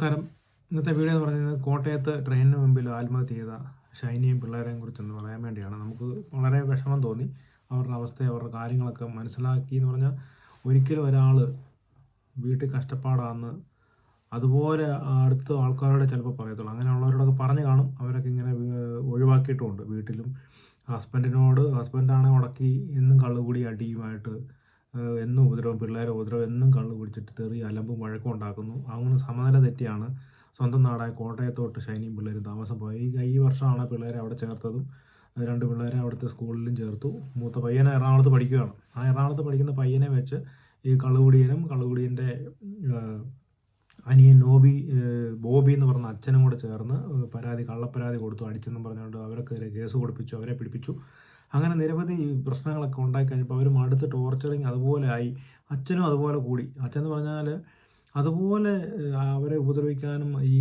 നമസ്കാരം. ഇന്നത്തെ വീഡിയോ എന്ന് പറയുന്നത് കോട്ടയത്ത് ട്രെയിനിന് മുമ്പിൽ ആത്മഹത്യ ചെയ്ത ഷൈനിയും പിള്ളേരെയും കുറിച്ചൊന്ന് പറയാൻ വേണ്ടിയാണ്. നമുക്ക് വളരെ വിഷമം തോന്നി. അവരുടെ അവസ്ഥ അവരുടെ കാര്യങ്ങളൊക്കെ മനസ്സിലാക്കി എന്ന് പറഞ്ഞാൽ ഒരിക്കലും ഒരാൾ വീട്ടിൽ കഷ്ടപ്പാടാന്ന് അതുപോലെ അടുത്ത ആൾക്കാരോട് ചിലപ്പോൾ പറയത്തുള്ളൂ. അങ്ങനെയുള്ളവരോടൊക്കെ പറഞ്ഞു കാണും. അവരൊക്കെ ഇങ്ങനെ ഒഴിവാക്കിയിട്ടുമുണ്ട് വീട്ടിലും. ഹസ്ബൻഡിനോട് ഹസ്ബൻഡാണ് ഉടക്കി എന്നും കള്ളുകൂടി അടിയുമായിട്ട് എന്നും ഉപദ്രവം പിള്ളേരെ ഉപദ്രവം എന്നും കള്ളു കുടിച്ചിട്ട് തെറി അലമ്പും വഴക്കും ഉണ്ടാക്കുന്നു. അങ്ങനെ സമനില തെറ്റിയാണ്. സ്വന്തം നാടായ കോട്ടയത്തോട്ട് ഷൈനിയും പിള്ളേരും താമസം പോയി. ഈ വർഷമാണ് പിള്ളേരെ അവിടെ ചേർത്തതും. രണ്ട് പിള്ളേരെ അവിടുത്തെ സ്കൂളിലും ചേർത്തു. മൂത്ത പയ്യനെ എറണാകുളത്ത് പഠിക്കുകയാണ്. ആ എറണാകുളത്ത് പഠിക്കുന്ന പയ്യനെ വെച്ച് ഈ കള്ളുകുടിയനും കള്ളുകുടിയന്റെ അനിയൻ നോബി ബോബി എന്ന് പറഞ്ഞ അച്ഛനും കൂടെ ചേർന്ന് പരാതി കള്ളപ്പരാതി കൊടുത്തു. അടിച്ചെന്നും പറഞ്ഞുകൊണ്ട് അവർക്കെതിരെ കേസ് കൊടുപ്പിച്ചു അവരെ പിടിപ്പിച്ചു. അങ്ങനെ നിരവധി പ്രശ്നങ്ങളൊക്കെ ഉണ്ടായി കഴിഞ്ഞപ്പോൾ അവർ മടുത്ത് ടോർച്ചറിങ് അതുപോലെ ആയി. അച്ഛനും അതുപോലെ കൂടി. അച്ഛൻ എന്ന് പറഞ്ഞാൽ അതുപോലെ അവരെ ഉപദ്രവിക്കാനും ഈ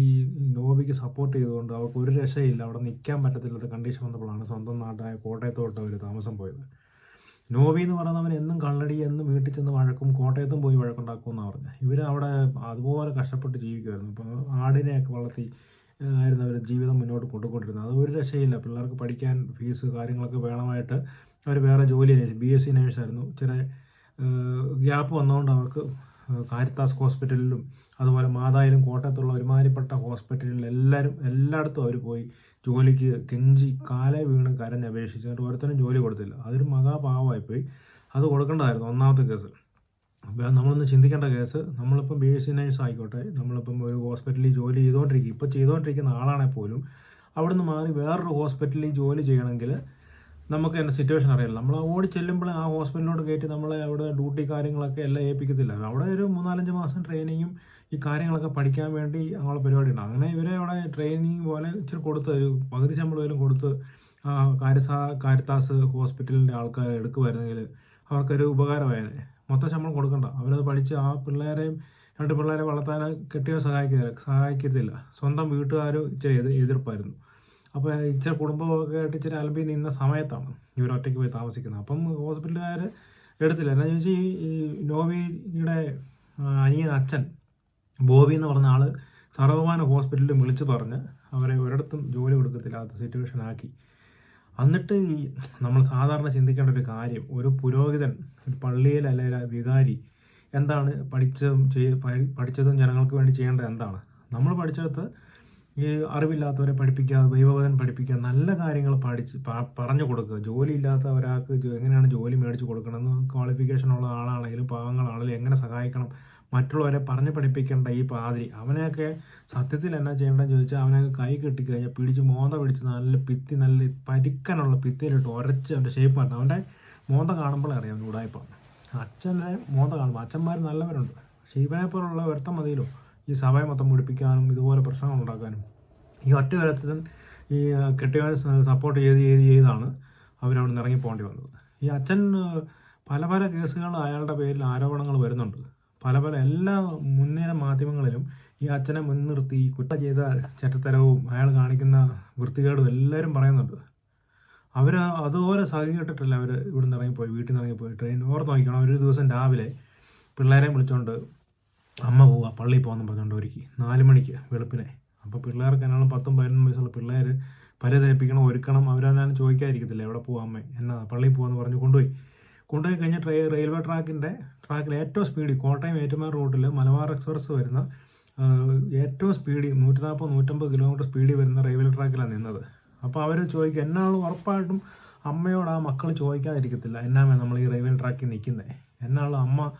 നോബിക്ക് സപ്പോർട്ട് ചെയ്തുകൊണ്ട് അവർക്ക് ഒരു രക്ഷയില്ല. അവിടെ നിൽക്കാൻ പറ്റത്തില്ലാത്ത കണ്ടീഷൻ വന്നപ്പോഴാണ് സ്വന്തം നാട്ടായ കോട്ടയത്തോട്ട് അവർ താമസം പോയത്. നോബി എന്ന് പറയുന്നവൻ എന്നും കള്ളടി എന്നും വീട്ടിൽ ചെന്ന് വഴക്കും കോട്ടയത്തും പോയി വഴക്കുണ്ടാക്കും എന്നാണ് പറഞ്ഞത് ഇവർ അവിടെ അതുപോലെ കഷ്ടപ്പെട്ട് ജീവിക്കുമായിരുന്നു ഇപ്പോൾ ആടിനെയൊക്കെ വളർത്തി ആയിരുന്നു അവർ ജീവിതം മുന്നോട്ട് കൊണ്ടുകൊണ്ടിരുന്നത്. അത് ഒരു രക്ഷയില്ല. പിള്ളേർക്ക് പഠിക്കാൻ ഫീസ് കാര്യങ്ങളൊക്കെ വേണമായിട്ട് അവർ വേറെ ജോലി ബി എസ് സി നേഴ്സായിരുന്നു ചില ഗ്യാപ്പ് വന്നതുകൊണ്ട് അവർക്ക് കാരിത്താസ് ഹോസ്പിറ്റലിലും അതുപോലെ മാതായിലും കോട്ടയത്തുള്ള ഒരുമാതിരിപ്പെട്ട ഹോസ്പിറ്റലിൽ എല്ലാവരും എല്ലായിടത്തും അവർ പോയി ജോലിക്ക് കെഞ്ചി കാലേ വീണ് കരഞ്ഞപേക്ഷിച്ചു എന്നിട്ട് ഓരോരുത്തരും ജോലി കൊടുത്തില്ല. അതൊരു മഹാഭാവമായിപ്പോയി അത് കൊടുക്കേണ്ടതായിരുന്നു ഒന്നാമത്തെ കേസ്. അപ്പോൾ നമ്മളൊന്ന് ചിന്തിക്കേണ്ട കേസ് നമ്മളിപ്പം ബി എസ് സി നേഴ്സ് ആയിക്കോട്ടെ നമ്മളിപ്പം ഒരു ഹോസ്പിറ്റലിൽ ജോലി ചെയ്തുകൊണ്ടിരിക്കും ഇപ്പോൾ ചെയ്തുകൊണ്ടിരിക്കുന്ന ആളാണെങ്കിൽ പോലും അവിടുന്ന് മാറി വേറൊരു ഹോസ്പിറ്റലിൽ ജോലി ചെയ്യണമെങ്കിൽ നമുക്ക് എന്റെ സിറ്റുവേഷൻ അറിയില്ല. നമ്മൾ ഓടി ചെല്ലുമ്പോൾ ആ ഹോസ്പിറ്റലിനോട് കയറ്റി നമ്മളെ അവിടെ ഡ്യൂട്ടി കാര്യങ്ങളൊക്കെ എല്ലാം ഏൽപ്പിക്കത്തില്ല. അവിടെ ഒരു മൂന്നാലഞ്ച് മാസം ട്രെയിനിങ്ങും ഈ കാര്യങ്ങളൊക്കെ പഠിക്കാൻ വേണ്ടി അങ്ങനെ പരിപാടി ഉണ്ട്. അങ്ങനെ ഇവരെ അവിടെ ട്രെയിനിങ് പോലെ ഇച്ചിരി കൊടുത്ത് ഒരു പകുതി ശമ്പളം പോലും കൊടുത്ത് ആ കാരിസാ കാരിത്താസ് ഹോസ്പിറ്റലിന്റെ ആൾക്കാർ എടുക്കുമായിരുന്നെങ്കിൽ അവർക്കൊരു ഉപകാരമായേനെ. മൊത്തം ശമ്പളം കൊടുക്കണ്ട. അവരത് പഠിച്ച് ആ പിള്ളേരെയും രണ്ട് പിള്ളേരെ വളർത്താൻ കെട്ടിയോ സഹായിക്കുന്നില്ല സഹായിക്കത്തില്ല. സ്വന്തം വീട്ടുകാരോ ഇച്ചിരി എതിർ എതിർപ്പായിരുന്നു. അപ്പോൾ ഇച്ചിരി കുടുംബമൊക്കെ ആയിട്ട് ഇച്ചിരി അലമ്പി നിന്ന സമയത്താണ് ഇവർ ഒറ്റയ്ക്ക് പോയി താമസിക്കുന്നത്. അപ്പം ഹോസ്പിറ്റലുകാർ എടുത്തില്ല. എന്നാ ചോദിച്ചാൽ ഈ ഈ നോവിയുടെ അനിയൻ അച്ഛൻ ബോബി എന്ന് പറഞ്ഞ ആൾ സർവമാന ഹോസ്പിറ്റലിൽ വിളിച്ചു പറഞ്ഞ് അവരെ ഒരിടത്തും ജോലി കൊടുക്കത്തില്ലാത്ത സിറ്റുവേഷൻ ആക്കി. എന്നിട്ട് ഈ നമ്മൾ സാധാരണ ചിന്തിക്കേണ്ട ഒരു കാര്യം ഒരു പുരോഹിതൻ ഒരു പള്ളിയിൽ അല്ലെങ്കിൽ വികാരി എന്താണ് പഠിച്ചതും പഠിച്ചതും ജനങ്ങൾക്ക് വേണ്ടി ചെയ്യേണ്ടത് എന്താണ്? നമ്മൾ പഠിച്ചെടുത്ത് അറിവില്ലാത്തവരെ പഠിപ്പിക്കുക ദൈവവചനം പഠിപ്പിക്കുക നല്ല കാര്യങ്ങൾ പഠിച്ച് പറഞ്ഞു കൊടുക്കുക. ജോലി ഇല്ലാത്ത ഒരാൾക്ക് എങ്ങനെയാണ് ജോലി മേടിച്ച് കൊടുക്കണമെന്ന് ക്വാളിഫിക്കേഷൻ ഉള്ള ആളാണെങ്കിലും പാവങ്ങളാണെങ്കിലും എങ്ങനെ സഹായിക്കണം? മറ്റുള്ളവരെ പറഞ്ഞ് പഠിപ്പിക്കേണ്ട ഈ പാതിരി. അവനെയൊക്കെ സത്യത്തിൽ എന്നാ ചെയ്യേണ്ടതെന്ന് ചോദിച്ചാൽ അവനെയൊക്കെ കൈ കെട്ടിക്കഴിഞ്ഞാൽ പിടിച്ച് മോന്ത പിടിച്ച് നല്ല പിത്തി നല്ല പരിക്കനുള്ള പിത്തിയിലിട്ട് ഉരച്ച് അവന്റെ ഷേപ്പ് മാറ്റണം അവന്റെ മോന്ത കാണുമ്പോഴേ അറിയാം ചൂടായിപ്പാണ് അച്ഛനെ മോന്ത കാണുമ്പോൾ. അച്ഛന്മാർ നല്ലവരുണ്ട്. പക്ഷേ ഇവനെ പോലുള്ള വ്യർത്ഥം മതിയല്ലോ. ഈ സഭയെ മൊത്തം പിടിപ്പിക്കാനും ഇതുപോലെ പ്രശ്നങ്ങൾ ഉണ്ടാക്കാനും. ഈ ഒറ്റ കാലത്തിൽ ഈ കെട്ടിയവനെ സപ്പോർട്ട് ചെയ്ത് ചെയ്ത് ചെയ്താണ് അവരവിടെ നിന്ന് ഇറങ്ങി വന്നത്. ഈ അച്ഛൻ പല പല കേസുകൾ അയാളുടെ പേരിൽ ആരോപണങ്ങൾ വരുന്നുണ്ട്. പല പല എല്ലാ മുൻനിര മാധ്യമങ്ങളിലും ഈ അച്ഛനെ മുൻനിർത്തി കുറ്റ ചെയ്ത ചെറ്റത്തരവും അയാൾ കാണിക്കുന്ന വൃത്തികേടും എല്ലാവരും പറയുന്നുണ്ട്. അവർ അതുപോലെ സഹികെട്ടിട്ടല്ല അവർ ഇവിടുന്ന് ഇറങ്ങിപ്പോയി വീട്ടിൽ നിന്ന് ഇറങ്ങിപ്പോയി. ട്രെയിൻ ഓർത്ത് നോക്കിക്കണം. ഒരു ദിവസം രാവിലെ പിള്ളേരെയും വിളിച്ചോണ്ട് അമ്മ പോവുക പള്ളിയിൽ പോകുന്നു പറഞ്ഞുകൊണ്ട് ഒരുക്കി നാല് മണിക്ക് വെളുപ്പിനെ. അപ്പോൾ പിള്ളേർക്ക് എന്നാലും പത്തും പതിനൊന്നും വയസ്സുള്ള പിള്ളേർ പരിതരിപ്പിക്കണം ഒരുക്കണം. അവരവനാണ് ചോദിക്കാതിരിക്കത്തില്ല എവിടെ പോവാ അമ്മേ? എന്നാ പള്ളിയിൽ പോകാമെന്ന് പറഞ്ഞ് കൊണ്ടുപോയി. കൊണ്ടുപോയി കഴിഞ്ഞ ട്രെയിൻ റെയിൽവേ ട്രാക്കിന്റെ ട്രാക്കിൽ ഏറ്റവും സ്പീഡിൽ കോട്ടയം ഏറ്റുമാർ റൂട്ടിൽ മലബാർ എക്സ്പ്രസ് വരുന്ന ഏറ്റവും സ്പീഡിൽ നൂറ്റി നാൽപ്പത് നൂറ്റമ്പത് കിലോമീറ്റർ സ്പീഡിൽ വരുന്ന റെയിൽവേ ട്രാക്കിലാണ് നിന്നത്. അപ്പോൾ അവർ ചോദിക്കുക എന്നാണ് ഉറപ്പായിട്ടും അമ്മയോട് ആ മക്കൾ ചോദിക്കാതിരിക്കത്തില്ല. എന്നാമേ നമ്മൾ ഈ റെയിൽവേ ട്രാക്കിൽ നിൽക്കുന്നത് എന്നാളും അമ്മ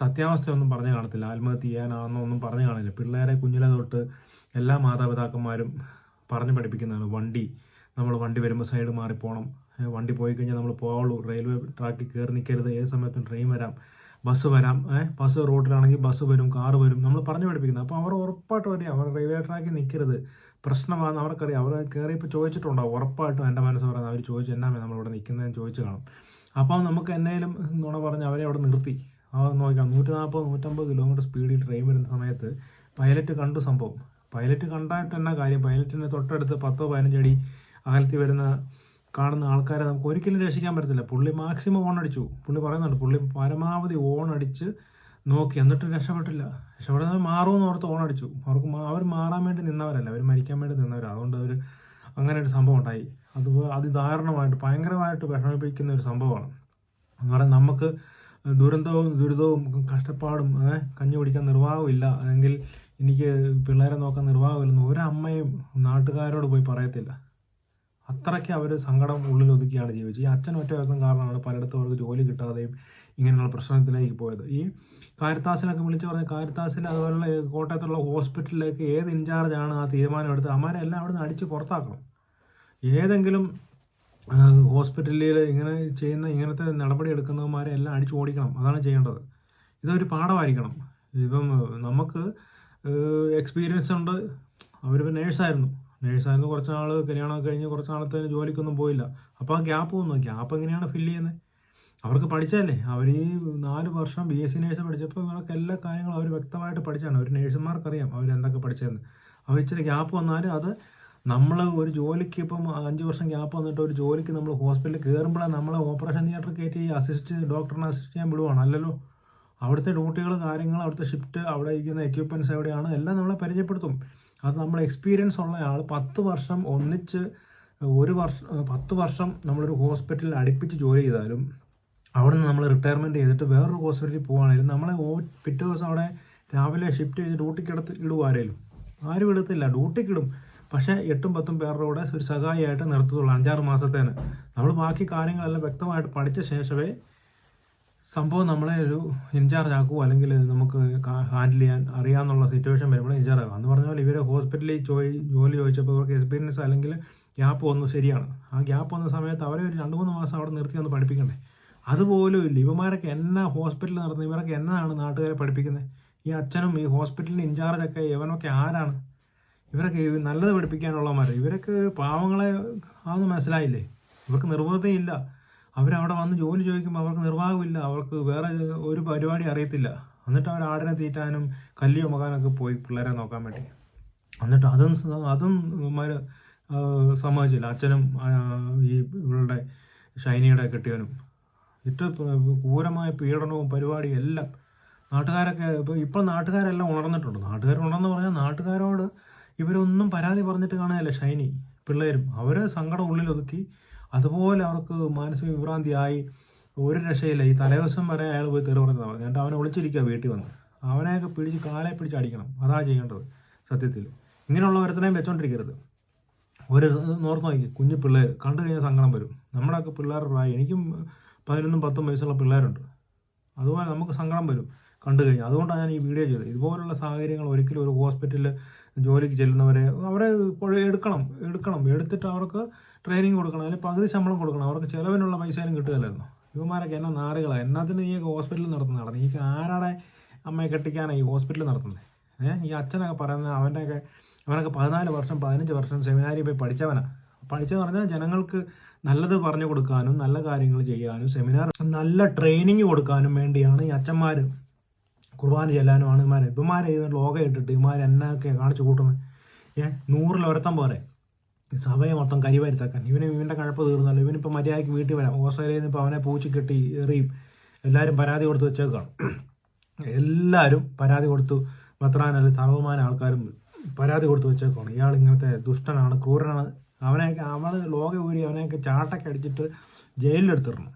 സത്യാവസ്ഥയൊന്നും പറഞ്ഞു കാണത്തില്ല. ആത്മഹത്യ ചെയ്യാനാണെന്നോ ഒന്നും പറഞ്ഞു കാണില്ല. പിള്ളേരെ കുഞ്ഞിലെ തൊട്ട് എല്ലാ മാതാപിതാക്കന്മാരും പറഞ്ഞു പഠിപ്പിക്കുന്നതാണ്. വണ്ടി. നമ്മൾ വണ്ടി വരുമ്പോൾ സൈഡ് മാറിപ്പോകണം വണ്ടി പോയി കഴിഞ്ഞാൽ നമ്മൾ പോവുള്ളൂ. റെയിൽവേ ട്രാക്കിൽ കയറി നിൽക്കരുത് ഏത് സമയത്തും ട്രെയിൻ വരാം. ബസ് വരാം. ബസ് റോഡിലാണെങ്കിൽ ബസ് വരും കാറ് വരും. നമ്മൾ പറഞ്ഞു പഠിപ്പിക്കുന്നത്. അപ്പോൾ അവർ ഉറപ്പായിട്ടും അറിയാം. അവർ റെയിൽവേ ട്രാക്കിൽ നിൽക്കരുത് പ്രശ്നമാണെന്ന് അവർക്കറിയാം. അവർ കയറിയപ്പോൾ ചോദിച്ചിട്ടുണ്ടാവും ഉറപ്പായിട്ടും എന്റെ മനസ്സ് പറയുന്നത്. അവർ ചോദിച്ചു എന്നാ നമ്മളിവിടെ നിൽക്കുന്നതെന്ന് ചോദിച്ചു കാണും. അപ്പോൾ നമുക്ക് എന്നേലും നുണ പറഞ്ഞ് അവരെ അവിടെ നിർത്തി. ആ നോക്കാം നൂറ്റി നാൽപ്പത് നൂറ്റമ്പത് കിലോമീറ്റർ സ്പീഡിൽ ട്രെയിൻ വരുന്ന സമയത്ത് പൈലറ്റ് കണ്ടു സംഭവം. പൈലറ്റ് കണ്ടായിട്ട് തന്നെ കാര്യം പൈലറ്റിന്റെ തൊട്ടടുത്ത് പത്തോ പതിനഞ്ചടി അകലത്തിൽ വരുന്ന കാണുന്ന ആൾക്കാരെ നമുക്ക് ഒരിക്കലും രക്ഷിക്കാൻ പറ്റത്തില്ല. പുള്ളി മാക്സിമം ഓൺ അടിച്ചു. പുള്ളി പറയുന്നുണ്ട് പുള്ളി പരമാവധി ഓൺ അടിച്ച് നോക്കി. എന്നിട്ടും രക്ഷപ്പെട്ടില്ല. രക്ഷപ്പെടുന്നത് മാറുമെന്ന് ഓർത്ത് ഓൺ അടിച്ചു. അവർക്ക് അവർ മാറാൻ വേണ്ടി നിന്നവരല്ല. അവർ മരിക്കാൻ വേണ്ടി നിന്നവരാണ് അതുകൊണ്ട് അവർ അങ്ങനെ ഒരു സംഭവം ഉണ്ടായി. അത് അതിദാരുണമായിട്ട് ഭയങ്കരമായിട്ട് വിഷമിപ്പിക്കുന്ന ഒരു സംഭവമാണ്. കാരണം നമുക്ക് ദുരന്തവും ദുരിതവും കഷ്ടപ്പാടും കഞ്ഞി കുടിക്കാൻ നിർവാഹമില്ല അല്ലെങ്കിൽ എനിക്ക് പിള്ളേരെ നോക്കാൻ നിർവാഹമില്ലെന്ന് ഒരമ്മയും നാട്ടുകാരോട് പോയി പറയത്തില്ല. അത്രയ്ക്ക് അവർ സങ്കടം ഉള്ളിൽ ഒതുക്കിയാണ് ജീവിച്ചത്. ഈ അച്ഛൻ ഒറ്റ ഒരുത്തൻ കാരണമാണ് പലയിടത്തും അവർക്ക് ജോലി കിട്ടാതെയും ഇങ്ങനെയുള്ള പ്രശ്നത്തിലേക്ക് പോയത്. ഈ കാരിത്താസിനൊക്കെ വിളിച്ച് പറഞ്ഞ കാരിത്താസിൽ അതുപോലെ കോട്ടയത്തുള്ള ഹോസ്പിറ്റലിലേക്ക് ഏത് ഇൻചാർജാണ് ആ തീരുമാനം എടുത്ത് അമാരെ എല്ലാം അവിടെ നിന്ന് അടിച്ച് പുറത്താക്കണം. ഏതെങ്കിലും ഹോസ്പിറ്റലിൽ ഇങ്ങനെ ചെയ്യുന്ന ഇങ്ങനത്തെ നടപടി എടുക്കുന്നവന്മാരെ എല്ലാം അടിച്ചു ഓടിക്കണം. അതാണ് ചെയ്യേണ്ടത്. ഇതൊരു പാഠമായിരിക്കണം. ഇപ്പം നമുക്ക് എക്സ്പീരിയൻസ് ഉണ്ട്. അവരിപ്പോൾ നേഴ്സായിരുന്നു നേഴ്സായിരുന്നു കുറച്ച് നാൾ കല്യാണമൊക്കെ കഴിഞ്ഞ് കുറച്ച് നാളത്തേന് ജോലിക്കൊന്നും പോയില്ല. അപ്പോൾ ആ ഗ്യാപ്പ് വന്നു ഗ്യാപ്പ് എങ്ങനെയാണ് ഫില്ല് ചെയ്യുന്നത് അവർക്ക് പഠിച്ചതല്ലേ? അവർ ഈ നാല് വർഷം ബി എസ് സി നേഴ്സ് പഠിച്ചപ്പോൾ ഇവർക്ക് എല്ലാ കാര്യങ്ങളും അവർ വ്യക്തമായിട്ട് പഠിച്ചാണ്. അവർ നേഴ്സുമാർക്കറിയാം അവർ എന്തൊക്കെ പഠിച്ചതെന്ന്. അവർ ഇച്ചിരി ഗ്യാപ്പ് വന്നാൽ അത് നമ്മൾ ഒരു ജോലിക്ക് ഇപ്പം അഞ്ച് വർഷം ഗ്യാപ്പ് വന്നിട്ട് ഒരു ജോലിക്ക് നമ്മൾ ഹോസ്പിറ്റലിൽ കയറുമ്പോഴാണ് നമ്മളെ ഓപ്പറേഷൻ തിയേറ്റർ കയറ്റി അസിസ്റ്റ് ഡോക്ടറിനെ അസിസ്റ്റ് ചെയ്യാൻ വിടുവാണ്. അല്ലല്ലോ? അവിടുത്തെ ഡ്യൂട്ടികൾ കാര്യങ്ങൾ അവിടുത്തെ ഷിഫ്റ്റ് അവിടെ ഇരിക്കുന്ന എക്യുപ്മെന്റ്സ് എവിടെയാണ്? എല്ലാം നമ്മളെ പരിചയപ്പെടുത്തും. അത് നമ്മൾ എക്സ്പീരിയൻസ് ഉള്ള ആൾ പത്ത് വർഷം ഒന്നിച്ച് ഒരു വർഷം പത്ത് വർഷം നമ്മളൊരു ഹോസ്പിറ്റലിൽ അടുപ്പിച്ച് ജോലി ചെയ്താലും അവിടെ നിന്ന് നമ്മൾ റിട്ടയർമെന്റ് ചെയ്തിട്ട് വേറൊരു ഹോസ്പിറ്റലിൽ പോവുകയാണെങ്കിലും നമ്മളെ ഓ പിറ്റേ ദിവസം അവിടെ രാവിലെ ഷിഫ്റ്റ് ചെയ്ത് ഡ്യൂട്ടിക്ക് എടുത്ത് ഇടും ആരേലും ആരും എടുത്തില്ല ഡ്യൂട്ടിക്ക് ഇടും. പക്ഷേ എട്ടും പത്തും പേരുടെ കൂടെ ഒരു സഹായിയായിട്ട് നിർത്തത്തുള്ളൂ അഞ്ചാറ് മാസത്തേന്. നമ്മൾ ബാക്കി കാര്യങ്ങളെല്ലാം വ്യക്തമായിട്ട് പഠിച്ച ശേഷമേ സംഭവം നമ്മളെ ഒരു ഇൻചാർജ് ആക്കുമോ അല്ലെങ്കിൽ നമുക്ക് ഹാൻഡിൽ ചെയ്യാൻ അറിയാമെന്നുള്ള സിറ്റുവേഷൻ വരുമ്പോൾ ഇൻചാർജ് ആകും എന്ന് പറഞ്ഞാൽ ഇവർ ഹോസ്പിറ്റലിൽ ചോയി ജോലി ചോദിച്ചപ്പോൾ ഇവർക്ക് എക്സ്പീരിയൻസ് അല്ലെങ്കിൽ ഗ്യാപ്പ് വന്നു ശരിയാണ്. ആ ഗ്യാപ്പ് വന്ന സമയത്ത് അവരെ ഒരു രണ്ട് മൂന്ന് മാസം അവിടെ നിർത്തി ഒന്ന് പഠിപ്പിക്കണ്ടേ? അതുപോലും ഇല്ല. ഇവന്മാരൊക്കെ എന്നാ ഹോസ്പിറ്റലിൽ നടന്നത് ഇവരൊക്കെ എന്നാണ് നാട്ടുകാരെ പഠിപ്പിക്കുന്നത്? ഈ അച്ഛനും ഈ ഹോസ്പിറ്റലിന്റെ ഇൻചാർജൊക്കെ ഇവനൊക്കെ ആരാണ്? ഇവരൊക്കെ നല്ലത് പഠിപ്പിക്കാനുള്ളവന്മാർ ഇവരൊക്കെ പാവങ്ങളെ ആണെന്ന് മനസ്സിലായില്ലേ? ഇവർക്ക് നിർവൃതയില്ല അവരവിടെ വന്ന് ജോലി ചോദിക്കുമ്പോൾ അവർക്ക് നിർവാഹമില്ല അവർക്ക് വേറെ ഒരു പരിപാടി അറിയത്തില്ല. എന്നിട്ട് അവർ ആടിനെ തീറ്റാനും കല്ലി മകാനൊക്കെ പോയി പിള്ളേരെ നോക്കാൻ വേണ്ടി. എന്നിട്ട് അതും അതും ഇവന്മാർ സമ്മതിച്ചില്ല. അച്ഛനും ഈ ഇവളുടെ ഷൈനിയുടെ കെട്ടിയവനും. ഇട്ട് ക്രൂരമായ പീഡനവും പരിപാടിയും എല്ലാം നാട്ടുകാരൊക്കെ ഇപ്പോൾ ഇപ്പോൾ നാട്ടുകാരെല്ലാം ഉണർന്നിട്ടുണ്ട്. നാട്ടുകാർ ഉണർന്ന് പറഞ്ഞാൽ നാട്ടുകാരോട് ഇവരൊന്നും പരാതി പറഞ്ഞിട്ട് കാണുകയല്ല ഷൈനി. പിള്ളേരും അവരെ സങ്കടം ഉള്ളിൽ ഒതുക്കി. അതുപോലെ അവർക്ക് മാനസിക വിഭ്രാന്തിയായി ഒരു രക്ഷയില്ല. ഈ തലേദിവസം വരെ അയാൾ പോയി തെറി പറഞ്ഞതാണ് പറഞ്ഞത്. എന്നിട്ട് അവനെ ഒളിച്ചിരിക്കുക വീട്ടിൽ വന്ന്. അവനെയൊക്കെ പിടിച്ച് കാലെ പിടിച്ച് അടിക്കണം. അതാണ് ചെയ്യേണ്ടത് സത്യത്തിൽ. ഇങ്ങനെയുള്ള ഒരുത്തനെയും വെച്ചോണ്ടിരിക്കരുത്. ഒരു നോർത്ത് നോക്കി കുഞ്ഞു പിള്ളേർ കണ്ടു കഴിഞ്ഞാൽ സങ്കടം വരും. നമ്മുടെയൊക്കെ പിള്ളേരുടെ പ്രായം. എനിക്കും പതിനൊന്നും പത്തും വയസ്സുള്ള പിള്ളേരുണ്ട്. അതുപോലെ നമുക്ക് സങ്കടം വരും. കണ്ടു കഴിഞ്ഞാൽ അതുകൊണ്ടാണ് ഞാൻ ഈ വീഡിയോ ചെയ്തത്. ഇതുപോലുള്ള സാഹചര്യങ്ങൾ ഒരിക്കലും ഒരു ഹോസ്പിറ്റലിൽ ജോലിക്ക് ചെല്ലുന്നവരെ അവരെ എടുക്കണം എടുക്കണം. എടുത്തിട്ട് അവർക്ക് ട്രെയിനിങ് കൊടുക്കണം അതിൽ പകുതി ശമ്പളം കൊടുക്കണം. അവർക്ക് ചിലവിനുള്ള പൈസയും കിട്ടുകയല്ലായിരുന്നു? ഇവന്മാരൊക്കെ എന്നാ നാറുകളാണ് എന്നാത്തിന് ഈ ഹോസ്പിറ്റലിൽ നടത്തുന്നതാണ് ഈ ആരാടെ അമ്മയെ കെട്ടിക്കാനാണ് ഈ ഹോസ്പിറ്റലിൽ നടത്തുന്നത്? ഏഹ് ഈ അച്ഛനൊക്കെ പറയുന്നത് അവന്റെയൊക്കെ അവനൊക്കെ പതിനാല് വർഷം പതിനഞ്ച് വർഷം സെമിനാരിൽ പോയി പഠിച്ചവനാണ് പഠിച്ചതെന്ന് പറഞ്ഞാൽ ജനങ്ങൾക്ക് നല്ലത് പറഞ്ഞു കൊടുക്കാനും നല്ല കാര്യങ്ങൾ ചെയ്യാനും സെമിനാർ നല്ല ട്രെയിനിങ് കൊടുക്കാനും വേണ്ടിയാണ് ഈ അച്ഛന്മാർ കുർബാന ചെല്ലാനുമാണ് ഇമാരെ ഇവന്മാരെ ഇവൻ ലോകം ഇട്ടിട്ട് ഇവന്മാർ എന്നൊക്കെ കാണിച്ചു കൂട്ടുന്നത് ഏ നൂറിൽ ഒരുത്തം പോരെ. സഭയെ മൊത്തം കരിവരുത്താക്കാൻ. ഇവന് ഇവന്റെ കഴപ്പ് തീർന്നല്ലോ ഇവനിപ്പോൾ മര്യാദയ്ക്ക് വീട്ടിൽ വരാം. ഓസ്ട്രേലിയയിൽ നിന്ന് ഇപ്പോൾ അവനെ പൂച്ചി കെട്ടി എറിയും. എല്ലാവരും പരാതി കൊടുത്ത് വെച്ചേക്കാണ്. എല്ലാവരും പരാതി കൊടുത്തു. മെത്രാനല്ല സർവമാന ആൾക്കാരും പരാതി കൊടുത്തു വെച്ചേക്കാണ്. ഇയാൾ ഇങ്ങനത്തെ ദുഷ്ടനാണ് ക്രൂരനാണ്. അവനെയൊക്കെ അവൾ ലോകം ഊരി അവനെയൊക്കെ ചാട്ടൊക്കെ അടിച്ചിട്ട് ജയിലിലെടുത്തിടണം.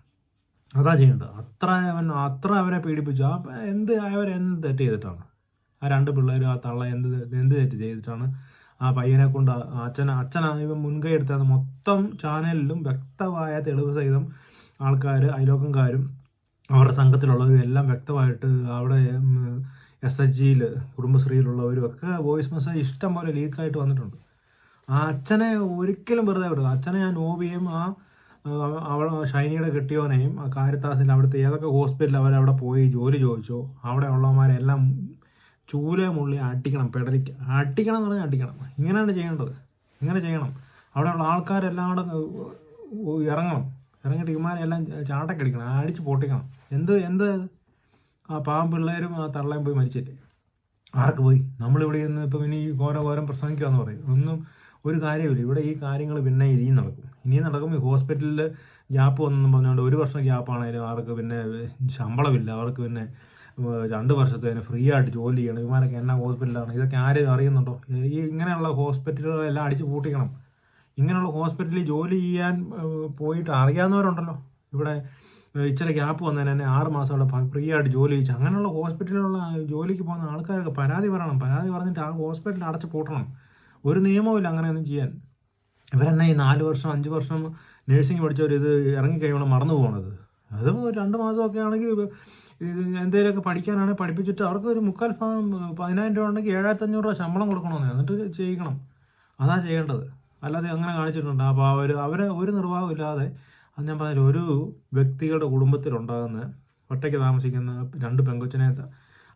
അതാ ചെയ്യേണ്ടത് അത്ര അവൻ അത്ര അവരെ പീഡിപ്പിച്ചു. ആ എന്ത് അവരെന്ത് തെറ്റ് ചെയ്തിട്ടാണ്? ആ രണ്ട് പിള്ളേരും ആ തള്ള എന്ത് എന്ത് തെറ്റ് ചെയ്തിട്ടാണ് ആ പയ്യനെ കൊണ്ട് അച്ഛൻ അച്ഛനാ ഇവൻ മുൻകൈ എടുത്തത് മൊത്തം ചാനലിലും വ്യക്തമായ തെളിവ് സഹിതം ആൾക്കാർ അയലോക്കംകാരും അവരുടെ സംഘത്തിലുള്ളവരും എല്ലാം വ്യക്തമായിട്ട് അവിടെ എസ് എച്ച് ജിയിൽ കുടുംബശ്രീയിലുള്ളവരും ഒക്കെ വോയിസ് മെസ്സേജ് ഇഷ്ടം പോലെ ലീക്കായിട്ട് വന്നിട്ടുണ്ട്. ആ അച്ഛനെ ഒരിക്കലും വെറുതെ വിടുക അച്ഛനെ ഞാൻ നോവിയും ആ അവൾ ഷൈനിയുടെ കെട്ടിയോനെയും ആ കാരിത്താസിൽ അവിടുത്തെ ഏതൊക്കെ ഹോസ്പിറ്റലിൽ അവരവിടെ പോയി ജോലി ചോദിച്ചോ അവിടെ ഉള്ളവന്മാരെല്ലാം ചൂല മുള്ളി അടിക്കണം പെടലിക്ക് അടിക്കണം എന്ന് പറഞ്ഞാൽ അടിക്കണം. ഇങ്ങനെയാണ് ചെയ്യേണ്ടത്. ഇങ്ങനെ ചെയ്യണം. അവിടെയുള്ള ആൾക്കാരെല്ലാം കൂടെ ഇറങ്ങണം. ഇറങ്ങിയിട്ട് ഇമാരെല്ലാം ചാട്ടക്കടിക്കണം അടിച്ച് പൊട്ടിക്കണം. എന്ത് എന്ത്? ആ പാവം പിള്ളേരും ആ തള്ളയും പോയി മരിച്ചിട്ട് ആർക്ക് പോയി? നമ്മളിവിടെ നിന്ന് ഇപ്പം ഇനി ഘോര ഘോരം പ്രസംഗിക്കുകയെന്ന് പറയും. ഒന്നും ഒരു കാര്യമില്ല ഇവിടെ ഈ കാര്യങ്ങൾ പിന്നെ ഇനിയും നടക്കും. ഇനിയും നടക്കും. ഈ ഹോസ്പിറ്റലിൽ ഗ്യാപ്പ് വന്നെന്ന് പറഞ്ഞുകൊണ്ട് ഒരു വർഷം ഗ്യാപ്പാണേലും അവർക്ക് പിന്നെ ശമ്പളമില്ല. അവർക്ക് പിന്നെ രണ്ട് വർഷത്തേന് ഫ്രീ ആയിട്ട് ജോലി ചെയ്യണം. ഇവന്മാരൊക്കെ എന്നാ ഹോസ്പിറ്റലാണ് ഇതൊക്കെ ആരും അറിയുന്നുണ്ടോ? ഈ ഇങ്ങനെയുള്ള ഹോസ്പിറ്റലുകളെല്ലാം അടിച്ചു പൂട്ടിക്കണം. ഇങ്ങനെയുള്ള ഹോസ്പിറ്റലിൽ ജോലി ചെയ്യാൻ പോയിട്ട് അറിയാവുന്നവരുണ്ടല്ലോ. ഇവിടെ ഇച്ചിരി ഗ്യാപ്പ് വന്നതിന് തന്നെ ആറ് മാസം അവിടെ ഫ്രീ ആയിട്ട് ജോലി ചെയ്യിച്ചു അങ്ങനെയുള്ള ഹോസ്പിറ്റലിലുള്ള ജോലിക്ക് പോകുന്ന ആൾക്കാരൊക്കെ പരാതി പറയണം. പരാതി പറഞ്ഞിട്ട് ആ ഹോസ്പിറ്റൽ അടച്ചു പൂട്ടണം. ഒരു നിയമവുമില്ല അങ്ങനെയൊന്നും ചെയ്യാൻ. ഇവരെന്നെ ഈ നാല് വർഷം അഞ്ച് വർഷം നേഴ്സിംഗ് പഠിച്ചവർ ഇത് ഇറങ്ങിക്കഴിയുമ്പോൾ മറന്നു പോകണത് അത് രണ്ട് മാസമൊക്കെ ആണെങ്കിൽ എന്തെങ്കിലുമൊക്കെ പഠിക്കാനാണെങ്കിൽ പഠിപ്പിച്ചിട്ട് അവർക്ക് ഒരു മുക്കാൽ ഭാഗം പതിനായിരം രൂപ ഉണ്ടെങ്കിൽ ഏഴായിരത്തി അഞ്ഞൂറ് രൂപ ശമ്പളം കൊടുക്കണമെന്ന് എന്നിട്ട് ചെയ്യിക്കണം. അതാ ചെയ്യേണ്ടത്. അല്ലാതെ അങ്ങനെ കാണിച്ചിട്ടുണ്ട്. അപ്പോൾ അവർ അവരെ ഒരു നിർവാഹം ഇല്ലാതെ അത് ഞാൻ പറഞ്ഞില്ല ഒരു വ്യക്തികളുടെ കുടുംബത്തിലുണ്ടാകുന്ന ഒറ്റയ്ക്ക് താമസിക്കുന്ന രണ്ട് പെങ്കൊച്ചിനെ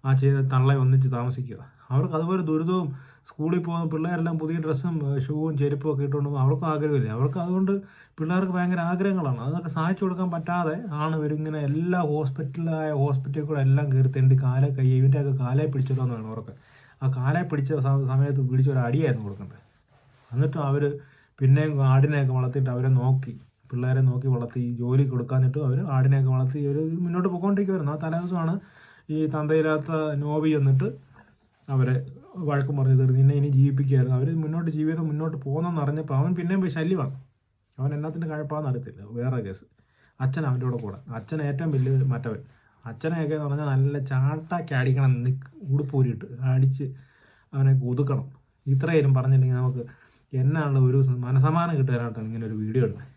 ആ ചെയ്ത തള്ളെ ഒന്നിച്ച് താമസിക്കുക. അവർക്ക് അതുപോലെ ദുരിതവും സ്കൂളിൽ പോകുന്ന പിള്ളേരെല്ലാം പുതിയ ഡ്രസ്സും ഷൂവും ചെരുപ്പും ഒക്കെ ഇട്ടുകൊണ്ട്. അവർക്കും ആഗ്രഹമില്ല. അവർക്ക് അതുകൊണ്ട് പിള്ളേർക്ക് ഭയങ്കര ആഗ്രഹങ്ങളാണ്. അതൊക്കെ സാധിച്ചു കൊടുക്കാൻ പറ്റാതെ ആണ് ഇവരിങ്ങനെ എല്ലാ ഹോസ്പിറ്റലായ ഹോസ്പിറ്റലിൽ കൂടെ എല്ലാം കയറി തെണ്ടി കാലെ കൈ ഇവന്റെ ഒക്കെ കാലെ പിടിച്ചിടാന്ന് വേണം അവർക്ക്. ആ കാലെ പിടിച്ച സമയത്ത് പിടിച്ച ഒരു അടിയായിരുന്നു കൊടുക്കേണ്ടത്. എന്നിട്ടും അവർ പിന്നെയും ആടിനെയൊക്കെ വളർത്തിയിട്ട് അവരെ നോക്കി. പിള്ളേരെ നോക്കി വളർത്തി ജോലി കൊടുക്കാനിട്ട് അവർ ആടിനെയൊക്കെ വളർത്തി അവർ മുന്നോട്ട് പോയിക്കൊണ്ടിരിക്കുമായിരുന്നു ആ തലേദിവസമാണ് ഈ തന്തയില്ലാത്ത നോവി എന്നിട്ട് അവരെ വഴക്കും പറഞ്ഞു തീർന്നു നിന്നെ ഇനി ജീവിപ്പിക്കുകയായിരുന്നു. അവർ മുന്നോട്ട് ജീവിതം മുന്നോട്ട് പോകുന്നെന്ന് അറിഞ്ഞപ്പോൾ അവൻ പിന്നെയും പോയി ശല്യമാണ്. അവൻ എന്നാത്തിന്റെ കഴപ്പാന്ന് അറിയത്തില്ല. വേറെ കേസ്. അച്ഛൻ അവന്റെ കൂടെ കൂടെ. അച്ഛൻ ഏറ്റവും വലിയ മറ്റവൻ. അച്ഛനെയൊക്കെ എന്ന് പറഞ്ഞാൽ നല്ല ചാട്ടാക്കി അടിക്കണം നിക്ക് ഉടുപ്പൂരിയിട്ട്. അടിച്ച് അവനെ ഒതുക്കണം ഇത്രയും പറഞ്ഞിട്ടുണ്ടെങ്കിൽ നമുക്ക് എന്നാണ് ഒരു മനസമാനം കിട്ടാനായിട്ടാണ് ഇങ്ങനെ ഒരു വീഡിയോ ഇടുന്നത്